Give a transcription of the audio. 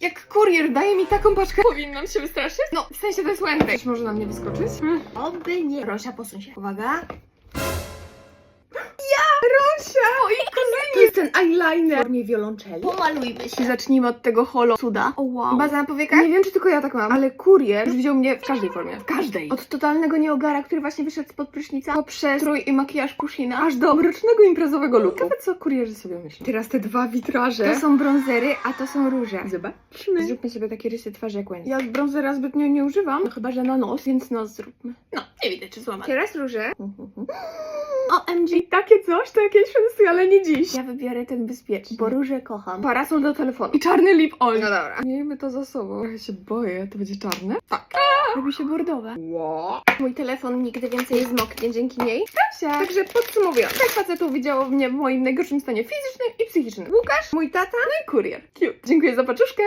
Jak kurier daje mi taką paczkę, powinnam się wystraszyć? No, w sensie to jest Wednesday. Coś może na mnie wyskoczyć? Oby nie. Rosia, posuń się. Uwaga. Eyeliner w formie wiolonczeli. Pomalujmy się. Zacznijmy od tego holo cuda. O wow. Baza na powiekach? Nie wiem, czy tylko ja tak mam, ale kurier już widział mnie w każdej formie. W każdej. Od totalnego nieogara, który właśnie wyszedł spod prysznica, poprzez strój i makijaż Pushina, aż do mrocznego imprezowego looku. Ciekawe, co kurierzy sobie myślą. Teraz te dwa witraże. To są brązery, a to są róże. Zobaczmy. Zróbmy sobie takie rysy twarzy jak Wendy. Ja brązera zbytnio nie używam, no chyba, że na nos, więc nos zróbmy. No, nie widać, czy złamać. Teraz róże. OMG, takie coś to jakieś wszyscy, ale nie dziś. Ja wybiorę ten bezpieczny. Bo róże kocham. Parasol do telefonu. I czarny lip oil. No dobra. Miejmy to za sobą. Ja się boję, to będzie czarne? Tak. Robi się bordowe. Wow. Mój telefon nigdy więcej nie zmoknie dzięki niej. Kasia! Także podsumowując. Trzech facetów widziało mnie w moim najgorszym stanie fizycznym i psychicznym. Łukasz, mój tata, no i kurier. Cute. Dziękuję za paczuszkę.